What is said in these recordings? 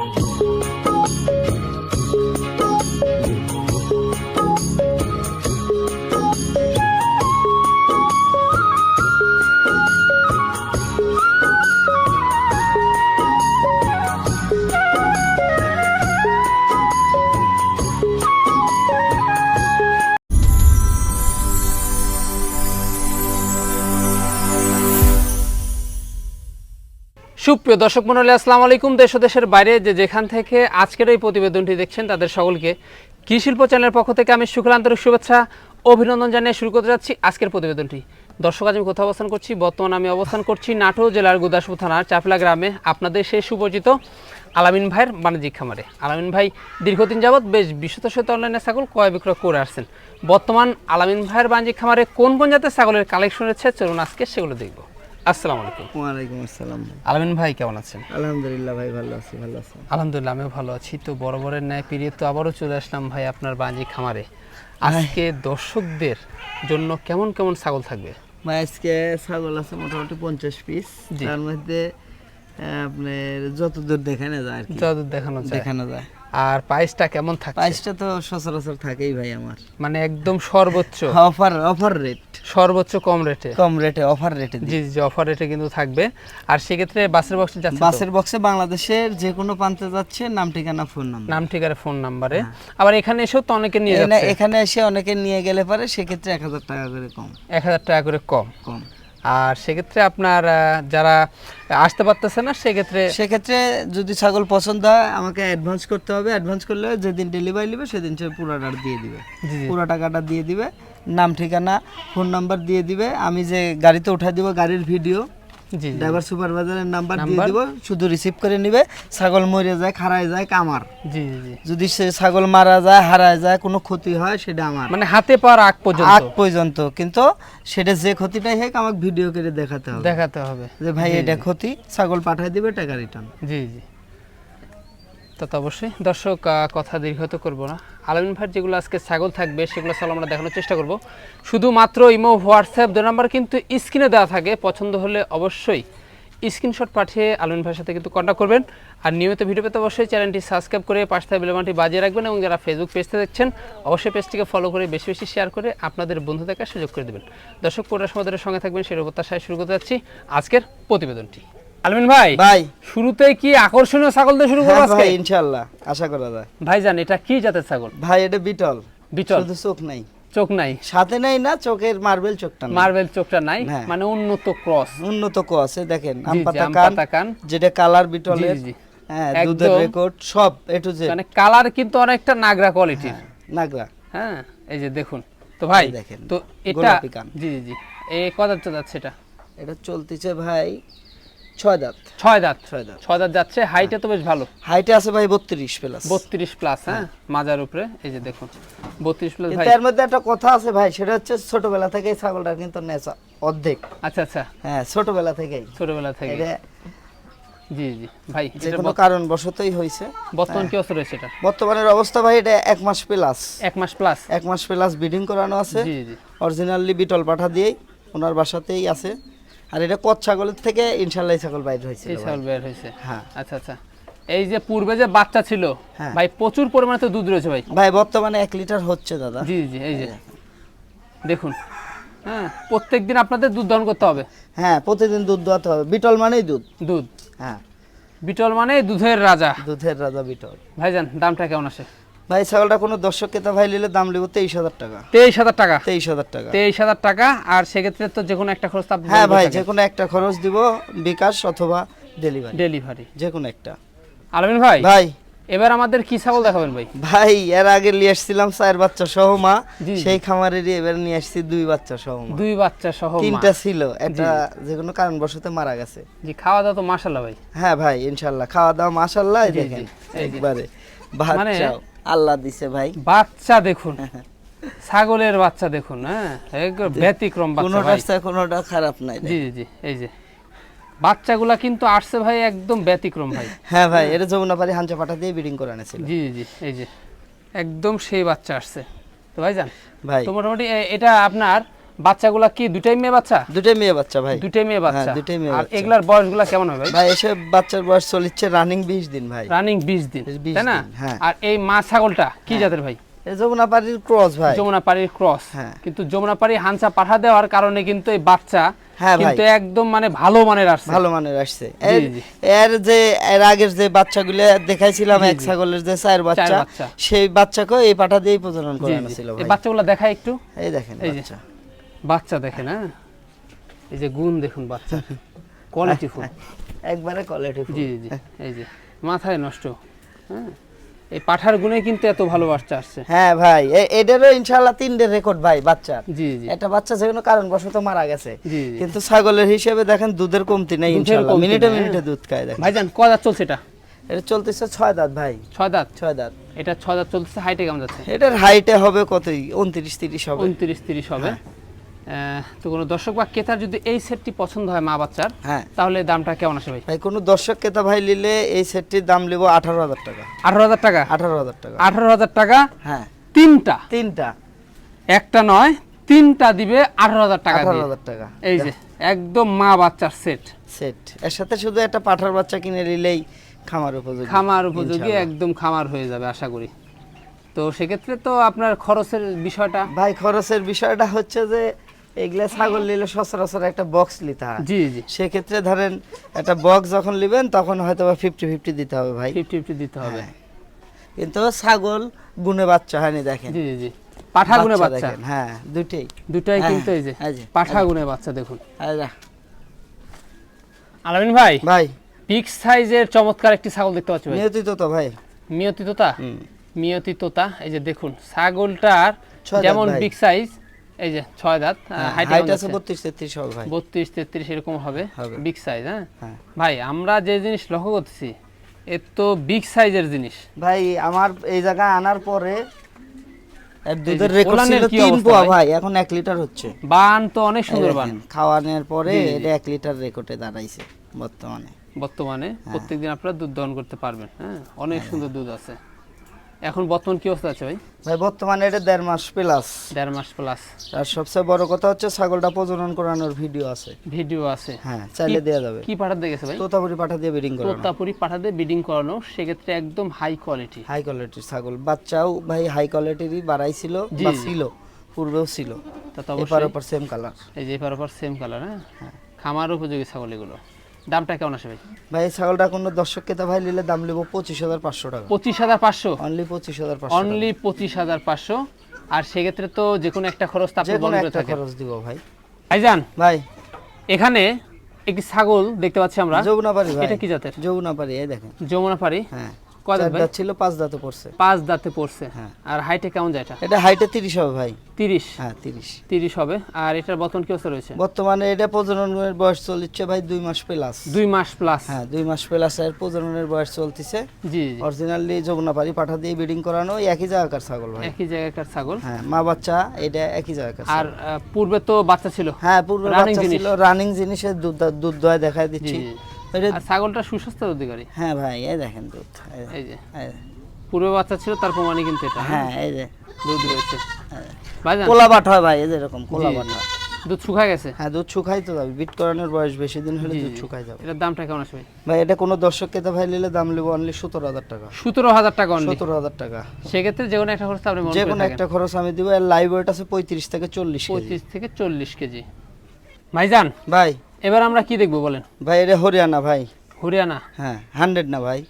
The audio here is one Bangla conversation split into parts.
Thank you. সুপ্রিয় দর্শক মন্ডলী আসসালামু আলাইকুম। দেশ দেশের বাইরে যে যেখান থেকে আজকের এই প্রতিবেদনটি দেখছেন, তাদের সকলকে কৃষি শিল্প চ্যানেলের পক্ষ থেকে আমি শুক্ল আন্তরিক শুভেচ্ছা, অভিনন্দন জানিয়ে শুরু করতে যাচ্ছি আজকের প্রতিবেদনটি। দর্শক, আজ আমি কোথাও অবস্থান করছি? বর্তমানে আমি অবস্থান করছি নাটোর জেলার গুদাসপুর থানার চাপলা গ্রামে। আপনাদের সেই সুপরিচিত আলামিন ভাইয়ের বাণিজ্যিক খামারে। আলামিন ভাই, দীর্ঘদিন যাবৎ বেশ বিশ্বত সহিত অনলাইনে ছাগল ক্রয় বিক্রয় করে আসছেন। বর্তমান আলামিন ভাইয়ের বাণিজ্যিক খামারে কোন কোন জাতের ছাগলের কালেকশন রয়েছে? চলুন আজকে সেগুলো দেখব। আসসালামু আলাইকুম। ওয়ালাইকুম আসসালাম। আলামিন ভাই কেমন আছেন? আলহামদুলিল্লাহ ভাই ভালো আছি ভালো আছি। আলহামদুলিল্লাহ আমিও ভালো আছি। তো বরাবরের ন্যায় পেরিয়ে তো আবারও চলে আসলাম ভাই আপনার বাঞ্জি খামারে। আজকে দর্শকদের জন্য কেমন কেমন ছাগল থাকবে? ভাই আজকে ছাগল আছে মোটামুটি পঞ্চাশ পিস। তার মধ্যে আপনার যতদূর দেখানো যায় আর কি। যাদের দেখানো যায়। দেখানো যায়। আর প্রাইসটা কেমন থাকে প্রাইসটা তো সচরাচর থাকেই ভাই আমার। মানে একদম সর্বোচ্চ? অফার অফার রেট সর্বোচ্চ কম রেটে কম রেটে অফার রেটে জি জি অফার রেটে কিন্তু থাকবে। আর সেক্ষেত্রে বাসের বক্সে যাচ্ছে বাসের বক্সে বাংলাদেশের যে কোনো প্রান্তে যাচ্ছে নাম ঠিকানা ফোন নাম্বার নাম ঠিকানা ফোন নাম্বারে আবার এখানে এসেও তো অনেকে নিয়ে যাচ্ছে। এখানে এসে অনেকে নিয়ে গেলে পারে সেক্ষেত্রে এক হাজার টাকা করে কম। এক হাজার টাকা করে কম। কম। আর সেক্ষেত্রে আপনার যারা আসতে পারতেছে না সেক্ষেত্রে সেক্ষেত্রে যদি ছাগল পছন্দ হয় আমাকে অ্যাডভান্স করতে হবে। অ্যাডভান্স করলে যেদিন ডেলিভারি নেবে সেদিন সে পুরোটা দিয়ে দিবে। পুরো টাকাটা দিয়ে দিবে। নাম ঠিকানা ফোন নাম্বার দিয়ে দিবে। আমি যে গাড়িতে উঠাই দিব গাড়ির ভিডিও ড্রাইভার সুপারভাইজারের নাম্বার দিয়ে দিব শুধু রিসিভ করে নিবে ছাগল মরে যায় খারায় যায় কামার। জি জি যদি সে ছাগল মারা যায় হারায় যায় কোনো ক্ষতি হয় সেটা আমার। মানে হাতে পাওয়ার আগ পর্যন্ত? আগ পর্যন্ত কিন্তু সেটা যে ক্ষতিটাই হোক আমাকে ভিডিও করে দেখাতে হবে। দেখাতে হবে। যে ভাই এটা ক্ষতি ছাগল পাঠায় দিবে টাকা রিটার্ন জি জি। তা তো অবশ্যই। দর্শক কথা দীর্ঘত করব না। আলমিন ভাইয়ের যেগুলো আজকে ছাগল থাকবে, সেগুলো সব আমরা দেখানোর চেষ্টা করব। শুধুমাত্র ইমো, হোয়াটসঅ্যাপ দু নাম্বার কিন্তু স্ক্রিনে দেওয়া থাকে। পছন্দ হলে অবশ্যই স্ক্রিনশট পাঠিয়ে আলমিন ভাইয়ের সাথে কিন্তু কন্ট্যাক্ট করবেন। আর নিয়মিত ভিডিও পেতে অবশ্যই চ্যানেলটি সাবস্ক্রাইব করে পাশে থাকা বেলবানটি বাজিয়ে রাখবেন এবং যারা ফেসবুক পেজতে দেখছেন, অবশ্যই পেজটিকে ফলো করে বেশি বেশি শেয়ার করে আপনাদের বন্ধু দেখার সুযোগ করে দেবেন। দর্শক, পুরো সমাদের সঙ্গে থাকবেন, সেই প্রত্যাশায় শুরু করতে যাচ্ছি। আজকের প্রতিবেদনটি। আলমিন ভাই ভাই। শুরুতে কি আকর্ষণীয় ছাগল দিয়ে শুরু করব হ্যাঁ আজকে? ভাই ইনশাল্লাহ আশা করা যায়। ভাইজান এটা কি জাতের ছাগল? ভাই এটা বিটল। বিটল? শুধু চোখ নাই। চোখ নাই? সাথে নাই না চোখের মার্বেল চোখটা নাই। মার্বেল চোখটা নাই? হ্যাঁ। মানে উন্নত ক্রস। উন্নত কো আছে দেখেন জি, আম পাতা কান। যেটা কালার বিটলের হ্যাঁ দুধের রেকর্ড সব এ টু জেড মানে কালার কিন্তু অনেকটা নাগরা কোয়ালিটির নাগরা। হ্যাঁ এই যে দেখুন। তো ভাই দেখেন, তো এটা জি জি জি। এই কত দাঁত যাচ্ছে এটা? এটা চলতেছে ভাই ছয় দাঁত। ছয় দাঁত। ছয় দাঁত। ছয় দাঁত যাচ্ছে হাইটে তো বেশ ভালো। হাইটে আছে ভাই বত্রিশ প্লাস বত্রিশ প্লাস হ্যাঁ? মাজার উপরে এই যে দেখুন। বত্রিশ প্লাস ভাই। এর মধ্যে একটা কথা আছে ভাই সেটা হচ্ছে ছোটবেলা থেকেই ছাগলটার কিন্তু নেশা অর্ধেক। আচ্ছা আচ্ছা। হ্যাঁ ছোটবেলা থেকেই। ছোটবেলা থেকে জি জি। ভাই যে কোনো কারণ বশতই হয়েছে বর্তমান কি অবস্থা রয়েছে এটা? বর্তমানের অবস্থা ভাই এটা এক মাস প্লাস এক মাস প্লাস এক মাস প্লাস ব্রিডিং করানো আছে। জি জি। অরিজিনালি বিটল পাঠা দিয়েই ওনার বাসাতেই আছে। আর এটা কচ ছাগলের থেকে ইনশাল্লাহ ছাগল বাইর হয়েছে ছাগল বের হয়েছে। হ্যাঁ। আচ্ছা আচ্ছা। এই যে পূর্বে যে বাচ্চা ছিল হ্যাঁ। ভাই প্রচুর পরিমাণে তো দুধ রয়েছে ভাই। ভাই বর্তমানে এক লিটার হচ্ছে দাদা। জি জি এই যে। দেখুন। হ্যাঁ প্রত্যেক দিন আপনাদের দুধ দহন করতে হবে? হ্যাঁ প্রতিদিন দুধ দোয়াতে হবে। বিটল মানেই দুধ। দুধ? হ্যাঁ। বিটল মানে দুধের রাজা। দুধের রাজা বিটল। ভাইজান দামটা কেমন আসে? ভাই ছাগলটা কোনো দর্শক ক্রেতা ভাই নিলে দাম নেব তেইশ হাজার টাকা। তেইশ হাজার টাকা। তেইশ হাজার টাকা। তেইশ হাজার টাকা আর সেক্ষেত্রে তো যে কোনো একটা খরচ হ্যাঁ ভাই যে কোনো একটা খরচ দিব বিকাশ অথবা ডেলিভারি ডেলিভারি যে কোনো একটা। আলমিন ভাই ভাই। এবার আমাদের কি ছাগল দেখাবেন ভাই? ভাই এর আগে নিয়ে আসছিলাম চার বাচ্চা সহ মা। সেই খামারেরই এবার নিয়ে আসছি দুই বাচ্চা সহ মা। দুই বাচ্চা সহ মা। তিনটা ছিল একটা যে কোনো কারণবশত মারা গেছে। জি খাওয়া দাওয়া তো মাসাল্লাহ ভাই। হ্যাঁ ভাই ইনশাল্লাহ খাওয়া দাওয়া জি, দেখেন। একবারে মানে- বাচ্চা আল্লাহ দিছে ভাই। বাচ্চা দেখুন। ছাগলের বাচ্চা দেখুন হ্যাঁ? ব্যতিক্রম বাচ্চা কোনোটা কোনোটা খারাপ নাই জি জি জি এই যে। বাচ্চাগুলা কিন্তু আসছে ভাই একদম ব্যতিক্রম ভাই। হ্যাঁ ভাই এটা যমুনা পাড়ি হাঞ্চা পাটা দিয়ে ব্রিডিং করে আনেছিল। জি জি জি এই যে। একদম সেই বাচ্চা আসছে। তো ভাই যান ভাই। তো মোটামুটি এটা আপনার বাচ্চাগুলা কি দুটাই মেয়ে বাচ্চা? দুটাই মেয়ে বাচ্চা ভাই। দুটাই মেয়ে বাচ্চা। হ্যাঁ, দুটাই মেয়ে আর বাচ্চা। এগুলার বয়সগুলা কেমন হবে ভাই? ভাই এসে বাচ্চার বয়স চলিচ্ছে রানিং বিশ দিন ভাই। রানিং বিশ দিন তাই না? হ্যাঁ। আর এই মা ছাগলটা কি জাতের ভাই? এই যমুনা পাড়ির ক্রস ভাই। যমুনা পাড়ির ক্রস হ্যাঁ। কিন্তু যমুনা পাড়ি হানসা পাঠা দেওয়ার কারণে কিন্তু এই বাচ্চা হ্যাঁ কিন্তু একদম মানে ভালো মানের আসছে। ভালো মানের আসছে। এর যে এর আগের যে বাচ্চাগুলো দেখাইছিলাম এক ছাগলের যে চার বাচ্চা বাচ্চা। সেই বাচ্চাকে এই পাঠা দিয়েই প্রজনন করানো ছিল এই বাচ্চাগুলো দেখায় একটু। এই দেখেন বাচ্চা। বাচ্চা দেখেন হ্যাঁ? এই যে গুণ দেখুন বাচ্চা। Quality full. একবারে কোয়ালিটি জি জি জি এই যে। মাথায় নষ্ট হ্যাঁ? এই পাঠার গুণে কিন্তু এত ভালো বাচ্চা আসছে। হ্যাঁ ভাই এটারও ইনশাআল্লাহ তিনটে রেকর্ড ভাই বাচ্চার জি জি। একটা বাচ্চা যে কোনো কারণবশত মারা গেছে। কিন্তু ছাগলের হিসেবে দেখেন দুধের কমতি নেই ইনশাআল্লাহ। মিনিটে মিনিটে দুধ খায় দেখেন। ভাইজান ক দাঁত চলছে এটা? এটা চলতেছে ছয় দাঁত ভাই। ছয় দাঁত? ছয় দাঁত। এটা ছয় দাঁত চলতেছে হাইটে কেমন যাচ্ছে? এটার হাইটে হবে কতই? উনত্রিশ তিরিশ হবে। উনত্রিশ তিরিশ হবে। আহ, তো কোনো দর্শক বা ক্রেতার যদি এই সেটটি পছন্দ হয় মা বাচ্চার হ্যাঁ। তাহলে দামটা কেমন আসে ভাই? ভাই কোনো দর্শক ক্রেতা ভাই নিলে এই সেটটির দাম নেব আঠারো হাজার টাকা। আঠারো হাজার টাকা? আঠারো হাজার টাকা। আঠারো হাজার টাকা? হ্যাঁ। তিনটা? তিনটা। একটা নয় তিনটা দিবে আঠারো হাজার টাকা আঠারো হাজার টাকা। এই যে একদম মা বাচ্চার সেট। সেট। এর সাথে শুধু একটা পাঠার বাচ্চা কিনে নিলেই খামার উপযোগী। খামার উপযোগী একদম খামার হয়ে যাবে আশা করি। তো সেক্ষেত্রে তো আপনার খরচের বিষয়টা? ভাই খরচের বিষয়টা হচ্ছে যে এগুলা ছাগল নিলে সচরাচর একটা বক্স নিতে হয়। জি জি। সেক্ষেত্রে ধরেন একটা বক্স যখন নেবেন তখন হয়তো বা ফিফটি ফিফটি দিতে হবে ভাই। ফিফটি ফিফটি দিতে হবে। হ্যাঁ। কিন্তু ছাগল গুনে বাচ্চা হয়নি দেখেন। জি জি পাঠা গুনে বাচ্চা দেখেন, হ্যাঁ দুটেই দুটাই হ্যাঁ, কিন্তু এই যে পাঠা গুনে বাচ্চা দেখুন। এই যা। আলামিন ভাই ভাই। বিগ সাইজের চমৎকার একটি ছাগল দেখতে পাচ্ছি ভাই। নিয়তিত তো ভাই। মিয়তি তোতা। মিয়তি তোতা এই যে দেখুন ছাগলটার যেমন। বিগ সাইজ এই যে ছয় দাঁত হাইট হাইট আছে বত্রিশ তেত্রিশ হবে ভাই। বত্রিশ তেত্রিশ এরকম হবে। বিগ সাইজ হ্যাঁ? হ্যাঁ। ভাই আমরা যে জিনিস লক্ষ্য এর তো বিগ সাইজের জিনিস। ভাই আমার এই জায়গায় আনার পরে দুধের রেকর্ড ছিল তিন পোয়া ভাই? এখন এক লিটার হচ্ছে। বান তো অনেক সুন্দর বান। খাওয়ানোর পরে। এটা এক লিটার রেকর্ডে দাঁড়াইছে বর্তমানে। বর্তমানে হ্যাঁ। প্রত্যেকদিন আপনারা দুধ দহন করতে পারবেন হ্যাঁ? অনেক সুন্দর দুধ আছে। এখন বর্তমান কি অবস্থা আছে ভাই? ভাই বর্তমানে এটা দেড় মাস প্লাস দেড় মাস প্লাস আর সবচেয়ে বড় কথা হচ্ছে ছাগলটা প্রজনন করানোর ভিডিও আছে। ভিডিও আছে। হ্যাঁ চাইলে দেওয়া যাবে। কি পাঠাতে গেছে ভাই? তোতাপুরি পাঠা দিয়ে ব্রিডিং করানো। তোতাপুরি পাঠাতে বিডিং করানো সেক্ষেত্রে একদম হাই কোয়ালিটি হাই কোয়ালিটির ছাগল। বাচ্চাও ভাই হাই কোয়ালিটিরই বাড়াইছিল বা ছিল পূর্বেও ছিল। তা তো এপার অবশ্যই ওপর সেম কালার এই যে এপার ওপর সেম কালার হ্যাঁ। খামার উপযোগী ছাগল এগুলো। দামটা কেমন আসে ভাই? ভাই এই ছাগলটা কোনো দর্শক কেতা ভাই নিলে দাম নেব পঁচিশ হাজার পাঁচশো টাকা। পঁচিশ হাজার পাঁচশো? অনলি পঁচিশ হাজার পাঁচশো অনলি পঁচিশ হাজার পাঁচশো। আর সেক্ষেত্রে তো যে কোনো একটা খরচ একটা খরচ দিব ভাই। ভাইজান ভাই। এখানে একটি ছাগল দেখতে পাচ্ছি আমরা। যমুনা পারি এটা কি জাতের? যমুনা পারি এই দেখেন। যমুনা পারি হ্যাঁ। কয় দাঁত ভাই? ছিল পাঁচ দাঁতে পড়ছে। পাঁচ দাঁতে পড়ছে। হ্যাঁ। আর হাইটে কেমন যায় এটা? এটা হাইটে তিরিশ হবে ভাই। তিরিশ? হ্যাঁ তিরিশ। তিরিশ হবে। আর এটার বর্তমান কি অবস্থা রয়েছে? বর্তমানে এটা প্রজননের বয়স চলছে ভাই দুই মাস প্লাস দুই মাস প্লাস হ্যাঁ দুই মাস প্লাস এর প্রজননের বয়স চলতেছে। জি অরিজিনালি যমুনা পারি পাঠা দিয়ে ব্রিডিং করানো একই জায়গাকার ছাগল ভাই? একই জায়গাকার ছাগল? হ্যাঁ মা বাচ্চা এটা একই জায়গাকার আর পূর্বে তো বাচ্চা ছিল। হ্যাঁ পূর্বে বাচ্চা ছিল রানিং জিনিসের দুধ দুধ দয় দেখাই জি দিচ্ছি। ছাগলটা সুস্বাস্থ্য অধিকারী। হ্যাঁ ভাই এই দেখেন দুধ এই যে। পূর্বে বাচ্চা ছিল তার প্রমাণই কিন্তু এটা হ্যাঁ? এই যে। দুধ রয়েছে। হ্যাঁ। কোলা বাট হয় ভাই এই যে এরকম কোলা বাট হয়। দুধ শুকায় গেছে? হ্যাঁ দুধ শুকাই তো যাবে বিট করানোর বয়স বেশি দিন হলে দুধ। শুকাই যাবে। এটার দামটা কেমন আসবে? ভাই এটা কোনো দর্শক কেতা ভাই নিলে দাম নেব অনলি সতেরো হাজার টাকা। সতেরো হাজার টাকা অনলি সতেরো হাজার টাকা। সেক্ষেত্রে যে কোনো একটা খরচ আপনি যে কোনো একটা খরচ আমি দিব এর লাইভ ওয়েট আছে পঁয়ত্রিশ থেকে চল্লিশ পঁচিশ থেকে চল্লিশ কেজি। ভাইজান? ভাই। এবার আমরা কি দেখব বলেন? ভাই এটা হরিয়ানা ভাই। হরিয়ানা? হ্যাঁ হান্ড্রেড না ভাই।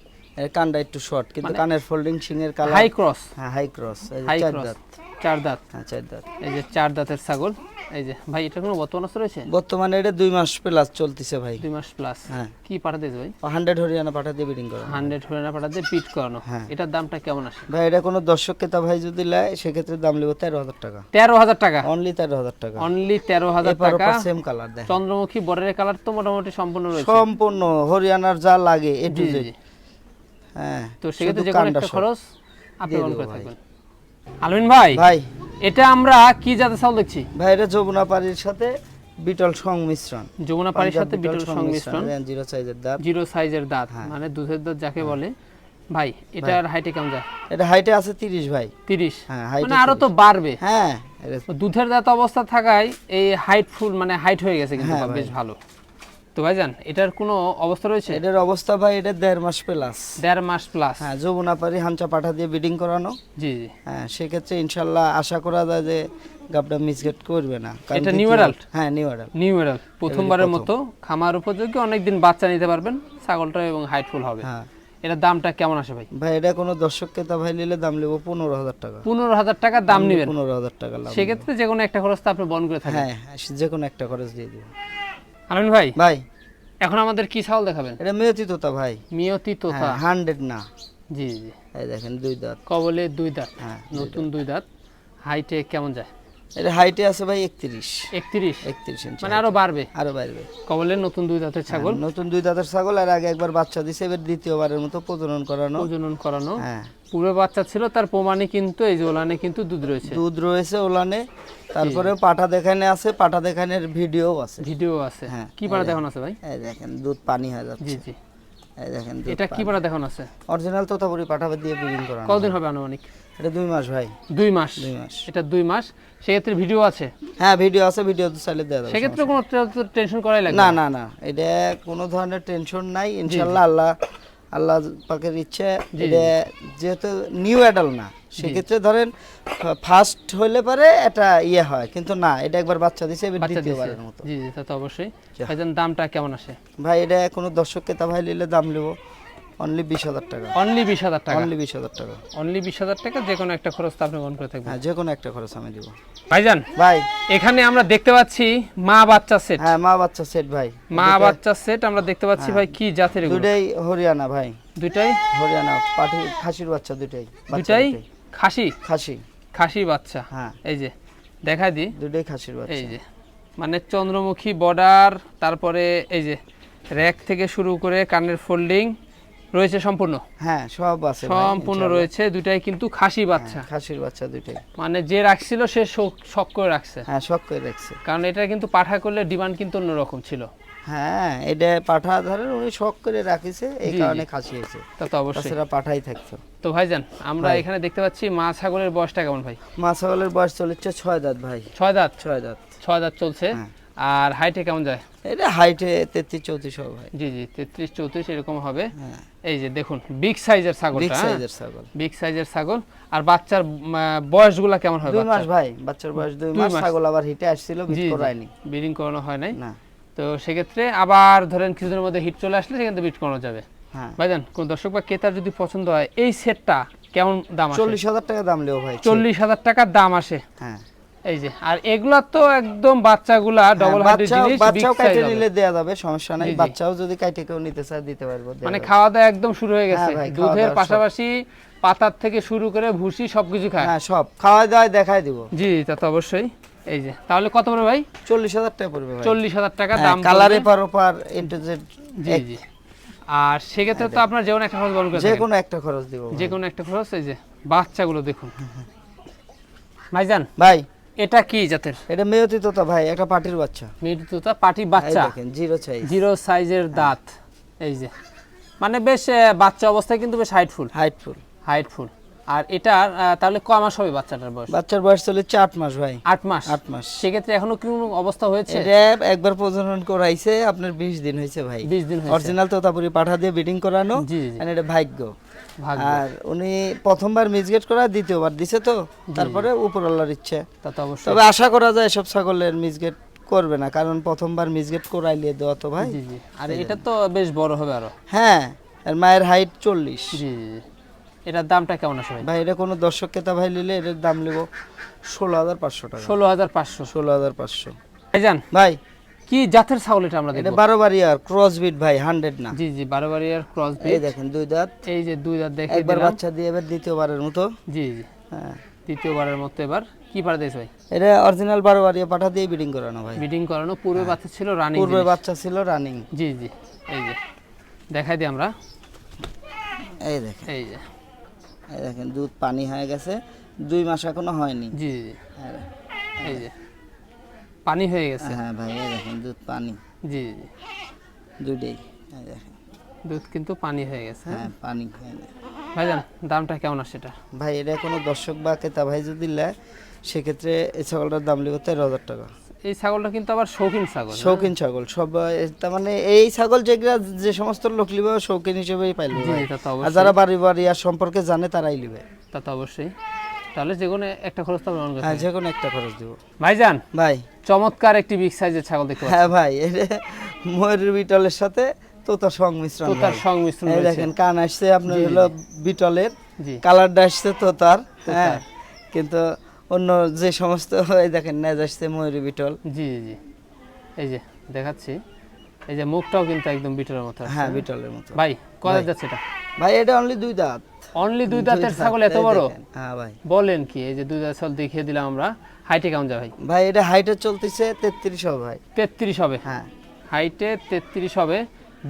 এর কানটা একটু শর্ট কিন্তু মানে কানের ফোল্ডিং সিং এর কালার হাই ক্রস হ্যাঁ হাই ক্রস চার দাঁত। চার দাঁত। হ্যাঁ চার দাঁত। এই যে চার দাঁতের ছাগল। এই যে ভাই এটা কোনো বর্তমান অবস্থা রয়েছে? বর্তমানে এটা দুই মাস প্লাস চলতেছে ভাই। দুই মাস প্লাস হ্যাঁ। কি পাঠাতে ভাই? হান্ড্রেড হরিয়ানা পাঠা দিয়ে ব্রিডিং করা হান্ড্রেড হরিয়ানা পাঠাতে পিট করানো। হ্যাঁ। এটার দামটা কেমন আসে? ভাই এটা কোনো দর্শক ক্রেতা ভাই যদি নেয় সেক্ষেত্রে দাম নেব তেরো হাজার টাকা। তেরো হাজার টাকা? অনলি তেরো হাজার টাকা। অনলি তেরো হাজার টাকা। সেম কালার দেখ চন্দ্রমুখী বর্ডারের কালার তো মোটামুটি সম্পূর্ণ রয়েছে। সম্পূর্ণ হরিয়ানার যা লাগে এ টু জেড হ্যাঁ তো সেক্ষেত্রে যে কোনো একটা খরচ আপনি দিয়ে দেবো করে থাকবেন। আলমিন ভাই ভাই। এটা আমরা কি জাতের চাউল দেখছি? ভাই এটা যমুনা পাড়ির সাথে বিটল সংমিশ্রণ। যমুনা পাঞ্জাব সাথে বিটল সংমিশ্রণ। জিরো সাইজের দাঁত। জিরো সাইজের দাঁত হ্যাঁ। মানে দুধের দাঁত যাকে বলে। ভাই এটার হাইটে কেমন যায়? এটা হাইটে আছে তিরিশ ভাই। তিরিশ? হ্যাঁ, height মানে আরও তো বাড়বে। হ্যাঁ দুধের দাঁত অবস্থা থাকায় এই হাইট ফুল মানে হাইট হয়ে গেছে কিন্তু হ্যাঁ, বেশ ভালো। তো ভাইজান এটার কোনো অবস্থা রয়েছে? এটার অবস্থা ভাই এটা দেড় মাস প্লাস দেড় মাস প্লাস হ্যাঁ যমুনাপাড়ি হাঞ্চা পাঠা দিয়ে বিডিং করানো। জি জি। হ্যাঁ সেক্ষেত্রে ইনশাল্লাহ আশা করা যায় যে গাবটা মিসগেট করবে না। এটা new adult? হ্যাঁ নিউ অ্যাডাল্ট নিউ এডাল প্রথমবারের মতো খামার উপযোগী অনেকদিন বাচ্চা নিতে পারবেন ছাগলটা এবং হাইট ফুল হবে। হ্যাঁ। এটার দামটা কেমন আসে ভাই? ভাই এটা কোনো দর্শক ক্রেতা ভাই নিলে দাম নেব পনেরো হাজার টাকা। পনেরো হাজার টাকা দাম নেবেন। পনেরো হাজার টাকা সেক্ষেত্রে যে কোনো একটা খরচ তো আপনি বন্ধ করে থাকেন। হ্যাঁ হ্যাঁ, যে কোনো একটা খরচ দিয়ে দিব। আলমিন ভাই ভাই। এখন আমাদের কি চাউল দেখাবেন? এটা মেয়তি তোতা ভাই। মিয়তি তোতা হ্যাঁ হান্ড্রেড না। জি জি। এই দেখেন দুই দাঁত। কবলে দুই দাঁত হ্যাঁ নতুন দুই দাঁত। হাইটে কেমন যায়? এটা হাইটে আছে ভাই একত্রিশ। একত্রিশ? একত্রিশ ইঞ্চি মানে আরও বাড়বে? আরও বাইরে কবলের নতুন দুই দাঁতের ছাগল? নতুন দুই দাঁতের ছাগল আর আগে একবার বাচ্চা দিছে এবার দ্বিতীয়বারের মতো প্রজনন করানো। প্রজনন করানো। হ্যাঁ। পূর্বে বাচ্চা ছিল তার প্রমাণে কিন্তু এই যে ওলানে কিন্তু দুধ রয়েছে। দুধ রয়েছে ওলানে। তারপরে পাঠা দেখানে আছে পাঠা দেখানের ভিডিও আছে। ভিডিও আছে। হ্যাঁ, কি পাড়া দেখানো আছে ভাই? এই দেখেন দুধ পানি হয়ে জি যাচ্ছে। জি এই দেখেন এটা কি পাড়া দেখানো আছে? অরিজিনাল তোতাপুরি পাঠা দিয়ে ব্রিডিং করানো কতদিন হবে আনুমানিক? এটা দুই মাস ভাই। দুই মাস? দুই মাস। এটা দুই মাস? সেক্ষেত্রে ভিডিও আছে? হ্যাঁ ভিডিও আছে ভিডিও চাইলে দেওয়া যাবে সেক্ষেত্রে কোনো টেনশন করাই না না? না এটা কোনো ধরনের টেনশন নাই। ইনশাল্লাহ আল্লাহ আল্লাহ পাকের ইচ্ছে এটা যেহেতু নিউ অ্যাডাল না সেক্ষেত্রে ধরেন ফার্স্ট হইলে পারে এটা ইয়ে হয় কিন্তু না এটা একবার বাচ্চা দিছে এবার দ্বিতীয়বারের মতো। জি জি তা তো অবশ্যই। ভাইজান দামটা কেমন আসে? ভাই এটা কোনো দর্শককে তা ভাই নিলে দাম নেব। অনলি বিশ হাজার টাকা। অনলি বিশ হাজার টাকা? অনলি বিশ হাজার টাকা। অনলি বিশ হাজার টাকা যে কোনো একটা খরচ আপনি বহন করে থাকবেন। হ্যাঁ যে কোনো একটা খরচ আমি দিব। ভাইজান ভাই। এখানে আমরা দেখতে পাচ্ছি মা বাচ্চা সেট হ্যাঁ মা বাচ্চা সেট ভাই। মা বাচ্চা সেট আমরা দেখতে পাচ্ছি ভাই কি জাতের এগুলো? দুটাই হরিয়ানা ভাই। দুটাই? হরিয়ানা পাঠি খাসির বাচ্চা দুটাই দুটাই? খাসি? খাসি। খাসি বাচ্চা? হ্যাঁ। এই যে দেখাই দি। দুটাই খাসির বাচ্চা। এই যে মানে চন্দ্রমুখী বর্ডার তারপরে এই যে র্যাক থেকে শুরু করে কানের ফোল্ডিং রয়েছে সম্পূর্ণ? হ্যাঁ সব আছে সম্পূর্ণ রয়েছে দুটাই কিন্তু খাসি বাচ্চা। খাসির বাচ্চা দুটাই মানে যে রাখছিল সে শখ- শখ করে রাখছে। হ্যাঁ শখ করে রাখছে। কারণ এটা কিন্তু পাঠা করলে ডিমান্ড কিন্তু অন্যরকম ছিল। হ্যাঁ এটা পাঠা ধরেন উনি শখ করে রাখিছে এই। কারণে খাসি হয়েছে। তা তো অবশ্যই। তাছাড়া পাঠাই থাকতো। তো ভাইজান আমরা এখানে দেখতে পাচ্ছি মা ছাগলের বয়সটা কেমন ভাই? মা ছাগলের বয়স চলেছে ছয় দাঁত ভাই। ছয় দাঁত? ছয় দাঁত। ছয় দাঁত চলছে। হ্যাঁ। আর হাইটে কেমন যায়? এটা হাইটে তেত্রিশ চৌত্রিশ হবে ভাই। জি জি তেত্রিশ চৌত্রিশ এরকম হবে। হ্যাঁ। এই যে দেখুন বিগ সাইজের ছাগল বিগ হ্যাঁ? সাইজের ছাগল। বিগ সাইজের ছাগল। আর বাচ্চার বয়সগুলো কেমন হবে দুই মাস ভাই বাচ্চার বয়স দুই মাস। ছাগল আবার হিটে আসছিল বিট করায়নি। ব্রিডিং করানো হয় নাই। না। তো সেক্ষেত্রে আবার ধরেন কিছুদিনের মধ্যে হিট চলে আসলে সেখান থেকে বিট করানো যাবে। হ্যাঁ। ভাইজান কোন দর্শক বা ক্রেতার যদি পছন্দ হয় এই সেটটা কেমন দাম আসে? চল্লিশ হাজার টাকা দাম লেও ভাই চল্লিশ হাজার টাকার দাম আসে। হ্যাঁ। এই যে আর এগুলা তো একদম বাচ্চাগুলা ডবল হাইটের জিনিস বাচ্চাও কাটে নিলে দেয়া যাবে সমস্যা নাই। বাচ্চাও যদি কাটে কেউ নিতে চায় দিতে পারব মানে খাওয়া দাওয়া একদম শুরু হয়ে গেছে। হ্যাঁ দুধের পাশাপাশি পাতার থেকে শুরু করে ভুসি সবকিছু খায়। হ্যাঁ সব। খাওয়া দাওয়া দেখাই দিব। জি তা তো অবশ্যই। এই যে তাহলে কত পড়বে ভাই? চল্লিশ হাজার টাকা পড়বে ভাই। চল্লিশ হাজার টাকা হ্যাঁ, দাম কালারে পড়বে। পার ইন্টারজেট জি জি। আর সেক্ষেত্রে তো আপনার যেমন একটা খরচ বলবে যে কোনো একটা খরচ দিব যে কোনো একটা খরচ এই যে বাচ্চাগুলো দেখুন। ভাইজান। ভাই। এটা কি জাতের? এটা মেয়তি তোতা ভাই একটা পাটির বাচ্চা। মৃত্যুতা পাটি বাচ্চা? দেখেন জিরো চাই জিরো সাইজের দাঁত। এই যে। মানে বেশ বাচ্চা অবস্থায় কিন্তু বেশ হাইটফুল। হাইটফুল। হাইটফুল। আর এটার আহ, তাহলে কয় মাস হবে বাচ্চাটার বয়স? বাচ্চার বয়স চলেছে আট মাস ভাই। আট মাস? আট মাস। সেক্ষেত্রে এখনও কি অবস্থা হয়েছে? এটা একবার প্রজনন করাইছে আপনার বিশ দিন হয়েছে ভাই। বিশ দিন অরিজিনাল তোতাপুরি পাঠা দিয়ে বিডিং করানো। এটা ভাগ্য। আর উনি প্রথমবার মিসগেট করা দ্বিতীয়বার দিছে তো। তারপরে উপরওয়ালার ইচ্ছে। তা তো অবশ্যই। তবে আশা করা যায় সব ছাগলের মিসগেট করবে না কারণ প্রথমবার মিসগেট করাইলে দেওয়া তো ভাই। জি জি। আর এটা তো বেশ বড় হবে আরও। হ্যাঁ আর মায়ের হাইট চল্লিশ। জি। এটার দামটা কেমন আসে ভাই? ভাই এটা কোনো দর্শক ক্রেতা ভাই নিলে এটার দাম নেব ষোলো হাজার পাঁচশো টাকা। ষোলো হাজার পাঁচশো। ষোলো হাজার পাঁচশো। ভাইজান। ভাই। কি জাতের ছাগল এটা আমরা দেখব? বারো বারি আর ক্রস বিট ভাই হান্ড্রেড না। জি জি বারো বাড়িয়ার ক্রস এই দেখেন দুই দাঁত। এই যে দুই দাঁত দেখে একবার বাচ্চা দিয়ে এবার দ্বিতীয়বারের মতো। জি জি। হ্যাঁ। দ্বিতীয়বারের মতো এবার। কি পাড়া দিয়েছে ভাই? এটা অরিজিনাল বারো বারিয়া পাঠা দিয়ে বিডিং করানো ভাই। মিটিং করানো পূর্বে বাচ্চা ছিল রানিং পূর্বে বাচ্চা ছিল রানিং জি জি। এই যে দেখাই দিই আমরা। এই দেখেন। এই যে। এই দেখেন দুধ পানি হয়ে গেছে। দুই মাস এখনও হয়নি। জি জি। হ্যাঁ। এই যে। পানি হয়ে গেছে। হ্যাঁ ভাই দেখেন দুধ পানি। জি জি। দেখেন। দুধ কিন্তু পানি হয়ে গেছে। হ্যাঁ হ্যাঁ পানি এই দেখেন। ভাইজান দামটা কেমন আছে এটা? ভাই এটা কোনো দর্শক বা ক্রেতা ভাই যদি নেয় সেক্ষেত্রে এই ছাগলটার দাম লিখো তেরো হাজার টাকা। এই ছাগলটা কিন্তু আবার শৌখিন ছাগল হ্যাঁ? শৌখিন ছাগল সব তার মানে এই ছাগল যেগুলা যে সমস্ত লোক লিবে শৌখিন হিসেবেই তো আর যারা বাড়ি বাড়ি আর সম্পর্কে জানে তারাই লিবে তা তো অবশ্যই। তাহলে যে কোনো একটা খরচ তো আমরা মনে হ্যাঁ যে কোনো একটা খরচ দিব। ভাইজান ভাই। চমৎকার একটি বিগ সাইজের ছাগল দেখতে পাচ্ছি। হ্যাঁ ভাই এটা ময়ূরের বিটলের সাথে তোতা সংমিশ্রণ তোতার সংমিশ্রণ এই দেখেন কান আসছে আপনার হলো বিটলের। কালারটা আসছে তোতার তোতার। হ্যাঁ। কিন্তু অন্য যে সমস্ত এই দেখেন নেজ আসছে ময়ূরী বিটল। জি জি এই যে দেখাচ্ছি এই যে মুখটাও কিন্তু একদম বিটলের মতো হ্যাঁ বিটলের মতো। ভাই কত ভাই। যাচ্ছে এটা? ভাই এটা অনলি দুই দাঁত। অনলি দুই দাঁতের ছাগল এত বড়? হ্যাঁ ভাই। বলেন কি এই যে দুই দাঁত ছাগল দেখিয়ে দিলাম আমরা। হাইটে কেমন ভাই? ভাই এটা হাইটে চলতেছে তেত্রিশ হবে ভাই। তেত্রিশ হবে? হ্যাঁ। হাইটে তেত্রিশ হবে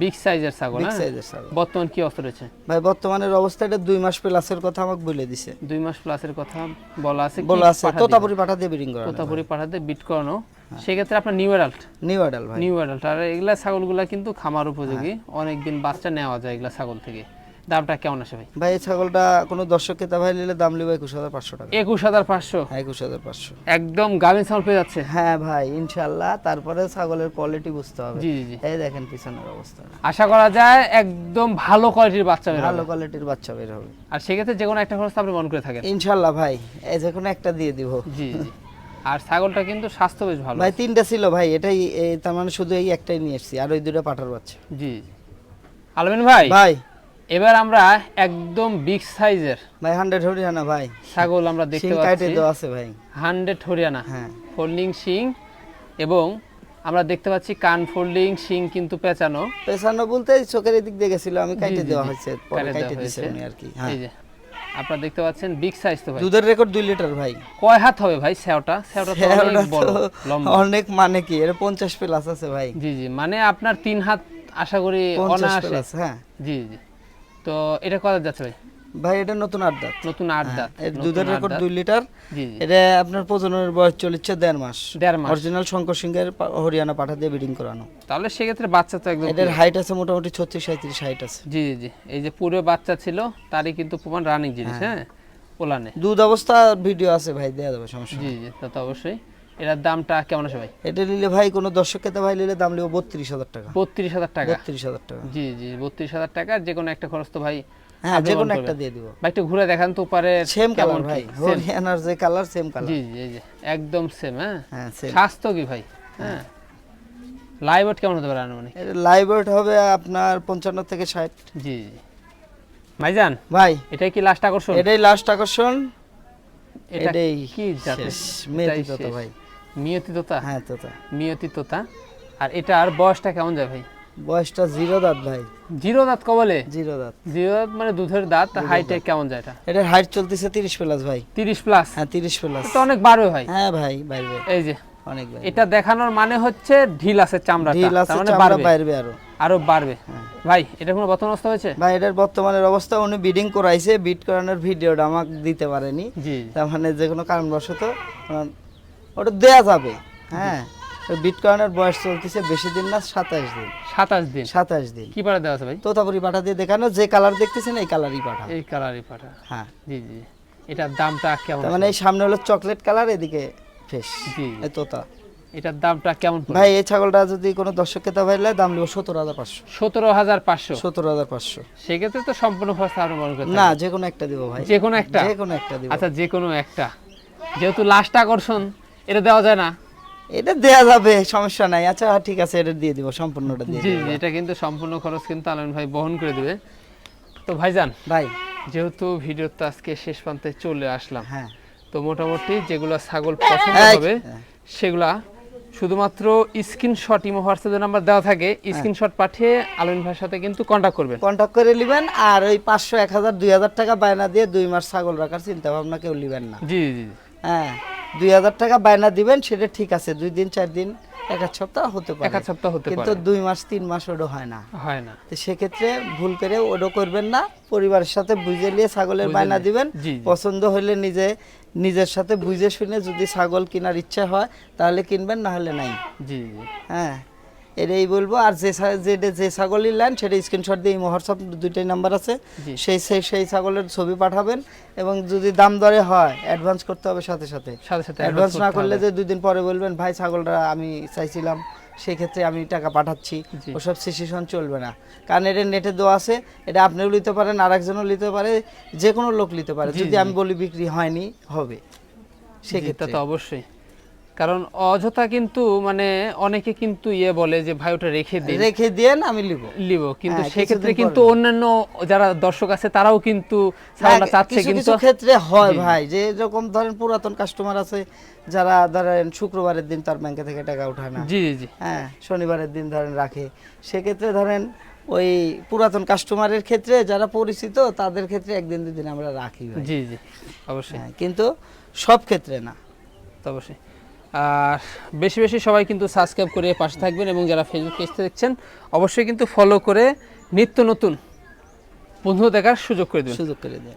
বিগ সাইজের ছাগল বিগ হ্যাঁ? সাইজের ছাগল। বর্তমান কি অবস্থা রয়েছে? ভাই বর্তমানের অবস্থা এটা দুই মাস প্লাসের কথা আমাকে বলে দিছে। দুই মাস প্লাসের কথা বলা আছে বলা আছে? তোতাপুরি পাঠা দিয়ে ব্রিডিং করা তোতাপুরি পাঠাতে বিট করানো। সেক্ষেত্রে আপনার নিউ অ্যাডাল্ট নিউ আডাল ভাই। নিউ অ্যাডাল্ট আর এগুলা ছাগলগুলা কিন্তু খামার উপযোগী। হ্যাঁ। অনেকদিন বাচ্চা নেওয়া যায় এগুলা ছাগল থেকে। দামটা কেমন আসে ভাই? ভাই এই ছাগলটা কোনো দর্শক ক্রেতা ভাই নিলে দাম লিবে একুশ হাজার পাঁচশো টাকা। একুশ হাজার পাঁচশো? হ্যাঁ একুশ হাজার পাঁচশো। একদম গাভিন ছাগল পেয়ে যাচ্ছে? হ্যাঁ ভাই ইনশাল্লাহ তারপরে ছাগলের কোয়ালিটি বুঝতে হবে। জি জি এই দেখেন পিছনের অবস্থা। আশা করা যায় একদম ভালো কোয়ালিটির বাচ্চা বের ভালো কোয়ালিটির বাচ্চা বের হবে। আর সেক্ষেত্রে যে কোনো একটা খরচ আপনি মন করে থাকেন। ইনশাল্লাহ ভাই এই যে কোনো একটা দিয়ে দিব। জি জি। আর ছাগলটা কিন্তু স্বাস্থ্য বেশ ভালো। ভাই তিনটা ছিল ভাই এটাই এই তার মানে শুধু এই একটাই নিয়ে এসেছি আর ওই দুটো পাঠার বাচ্চা। জি। আলমিন ভাই? ভাই। এবার আমরা একদম বিগ সাইজের ভাই হান্ড্রেড হরিয়ানা ভাই। ছাগল আমরা দেখতে পাচ্ছি। আছে ভাই। হান্ড্রেড হরিয়ানা। হ্যাঁ। ফোল্ডিং শিং এবং আমরা দেখতে পাচ্ছি কান ফোল্ডিং শিং কিন্তু পেঁচানো। পেছানো বলতে চোখের এদিক দিয়ে গেছিল আমি কাইটে দেওয়া হয়েছে পরে কেটে দিছে উনি আর কি হ্যাঁ। এই যে আপনারা দেখতে পাচ্ছেন বিগ সাইজ তো ভাই। দুধের রেকর্ড দুই লিটার ভাই। কয় হাত হবে ভাই সেওটা সেওটা তো অনেক বড় লম্বা। অনেক মানে কি এর পঞ্চাশ প্লাস আছে ভাই। জি জি মানে আপনার তিন হাত আশা করি অনায়াসে। হ্যাঁ। জি জি। তো এটা কত যাচ্ছে ভাই? ভাই এটা নতুন আট দাঁত। নতুন আট হ্যাঁ, দাঁত এর দুধের রেকর্ড। দুই লিটার। এটা আপনার প্রজননের বয়স চলেছে দেড় মাস। দেড় মাস। অরিজিনাল শঙ্কর সিংহের হরিয়ানা পাঠা দিয়ে ব্রিডিং করানো। তাহলে সেক্ষেত্রে বাচ্চা তো একদম এটার হাইট আছে মোটামুটি ছত্রিশ সাঁত্রিশ হাইট আছে। জি জি জি। এই যে পুরো বাচ্চা ছিল তারই কিন্তু প্রমাণ রানিং জিনিস হ্যাঁ। ওলানে। দুধ অবস্থা ভিডিও আছে ভাই দেওয়া যাবে সমস্যা জি জি তা তো অবশ্যই। এটার দামটা কেমন আছে ভাই? এটা নিলে ভাই কোনো দর্শক খেতে ভাই নিলে দাম লিখো বত্রিশ হাজার টাকা। বত্রিশ হাজার টাকা? বত্রিশ হাজার টাকা। জি জি বত্রিশ হাজার টাকা যে কোনো একটা খরচ তো ভাই হ্যাঁ যে কোনো একটা দিয়ে দিব। ভাই একটু ঘুরে দেখান তো পারে সেম কেমন কালার ভাই। হরিয়ানার যে কালার সেম কালার জি জি যে একদম সেম হ্যাঁ? হ্যাঁ স্বাস্থ্য কি ভাই? হ্যাঁ। লাইভ কেমন হতে পারে আনুমানিক? লাইভ ওয়েট হবে আপনার পঞ্চান্ন থেকে ষাট। জি জি। ভাইজান ভাই। এটাই কি লাস্ট আকর্ষণ? এটাই লাস্ট আকর্ষণ। এটা এটাই কি জাতের? তোতা ভাই। মিয়তি তোতা হ্যাঁ তোতা মিয়তি তোতা আর এটার বয়সটা কেমন যায় ভাই? বয়সটা জিরো দাঁত ভাই। জিরো দাঁত কবলে? জিরো দাঁত। জিরো দাঁত মানে দুধের দাঁত হাইটে কেমন যায় এটা? এটার হাইট চলতেছে তিরিশ প্লাস ভাই। তিরিশ প্লাস হ্যাঁ তিরিশ প্লাস তো অনেক ভাই। হ্যাঁ ভাই বাইরে এই যে অনেক বাইরে এটা দেখানোর মানে হচ্ছে ঢিল আছে চামড়া ঢিল আছে মানে চামড়া বাড়বে। আরও। আরও বাড়বে। হ্যাঁ। ভাই এটা কোনো বর্তমান অবস্থা হয়েছে? ভাই এটার বর্তমানের অবস্থা উনি বিডিং করাইছে বিট করানোর ভিডিওটা আমাকে দিতে পারেনি। জি। তার মানে যে কোনো কারণবশত ওটা দেয়া যাবে। হ্যাঁ। বিট করানোর বয়স চলতেছে বেশি দিন না সাতাশ দিন। সাতাশ দিন? সাতাশ দিন। কি পাড়া দেওয়া আছে ভাই? তোতাপুরি পাঠা দিয়ে দেখানো যে কালার দেখতেছেন এই কালারই পাঠা। এই কালারই পাঠা। হ্যাঁ। জি জি। এটার দামটা কেমন? মানে এই সামনে হলো চকলেট কালার এদিকে ফেস জি। এই তোতা। এটার দামটা কেমন ভাই এই ছাগলটা যদি কোনো দর্শক খেতে পারলে দাম নিব সত্তর হাজার পাঁচশো। সতেরো হাজার পাঁচশো? সত্তর হাজার পাঁচশো। সেক্ষেত্রে তো সম্পূর্ণ খরচ আপনি মনে করতে না যে কোনো একটা দিব ভাই। যে কোনো একটা? যে কোনো একটা দিব। আচ্ছা যে কোনো একটা। যেহেতু লাস্ট আকর্ষণ এটা দেওয়া যায় না? এটা দেয়া যাবে সমস্যা নাই। আচ্ছা ঠিক আছে এটা দিয়ে দিব সম্পূর্ণটা দিয়ে জি এটা কিন্তু সম্পূর্ণ খরচ কিন্তু আলম ভাই বহন করে দিবে। তো ভাইজান ভাই। যেহেতু ভিডিওতে আজকে শেষ প্রান্তে চলে আসলাম হ্যাঁ। তো মোটামুটি যেগুলো ছাগল পছন্দ হবে হ্যাঁ। সেগুলা শুধুমাত্র স্ক্রিনশট ইমো হোয়াটসঅ্যাপে নাম্বার দেওয়া থাকে হ্যাঁ। স্ক্রিনশট পাঠিয়ে আলমিন ভাইয়ের সাথে কিন্তু কন্ট্যাক্ট করবেন। কন্ট্যাক্ট করে নেবেন আর ওই পাঁচশো এক হাজার দুই হাজার টাকা বায়না দিয়ে দুই মাস ছাগল রাখার চিন্তা ভাবনা কেউ নেবেন না। জি জি জি। হ্যাঁ দুই হাজার টাকা বায়না দিবেন সেটা ঠিক আছে। দুই দিন চার দিন এক এক সপ্তাহ হতে পারে। এক সপ্তাহ হতে কিন্তু দুই মাস তিন মাস ওটা হয় না। হয় না। তো সেক্ষেত্রে ভুল করে ওটা করবেন না। পরিবারের সাথে বুঝে নিয়ে ছাগলের বায়না দিবেন। পছন্দ হলে নিজে নিজের সাথে বুঝে শুনে যদি ছাগল কেনার ইচ্ছা হয় তাহলে কিনবেন না হলে নাই। জি জি। হ্যাঁ। এটাই বলব। আর যে যেটা যে ছাগলই নেন সেটা স্ক্রিনশট দিয়ে হোয়াটসঅ্যাপ দুইটাই নাম্বার আছে। সেই সেই সেই ছাগলের ছবি পাঠাবেন এবং যদি দাম দরে হয় অ্যাডভান্স করতে হবে সাথে সাথে। সাথে সাথে অ্যাডভান্স না করলে যে দুই দিন পরে বলবেন ভাই ছাগলটা আমি চাইছিলাম সেই ক্ষেত্রে আমি টাকা পাঠাচ্ছি। ওসব সিচুয়েশন চলবে না। কারণ এটা নেটে দেওয়া আছে এটা আপনিও নিতে পারেন আর একজনও নিতে পারে যে কোনো লোক নিতে পারে। যদি আমি বলি বিক্রি হয়নি হবে। সেক্ষেত্রে। তো অবশ্যই। কারণ অযথা কিন্তু মানে অনেকে কিন্তু ইয়ে বলে যে ভাই ওটা রেখে দিন। রেখে দেন আমি লিখব লিব। কিন্তু হ্যাঁ, সেক্ষেত্রে কিন্তু অন্যান্য যারা দর্শক আছে তারাও কিন্তু ছাগলটা চাচ্ছে কিন্তু কিছু ক্ষেত্রে হয় ভাই যে এরকম ধরেন পুরাতন কাস্টমার আছে যারা ধরেন শুক্রবারের দিন তার ব্যাংকে থেকে টাকা উঠায় না। জি জি হ্যাঁ শনিবারের দিন ধরেন রাখে। সেক্ষেত্রে ধরেন ওই পুরাতন কাস্টমারের ক্ষেত্রে যারা পরিচিত তাদের ক্ষেত্রে একদিন দুদিন আমরা রাখি। জি জি অবশ্যই। হ্যাঁ, কিন্তু সব ক্ষেত্রে না। তো অবশ্যই। আর বেশি বেশি সবাই কিন্তু সাবস্ক্রাইব করে পাশে থাকবেন এবং যারা ফেসবুক পেজতে দেখছেন, অবশ্যই কিন্তু ফলো করে নিত্য নতুন বন্ধু দেখার সুযোগ করে দেবেন। সুযোগ করে দেয়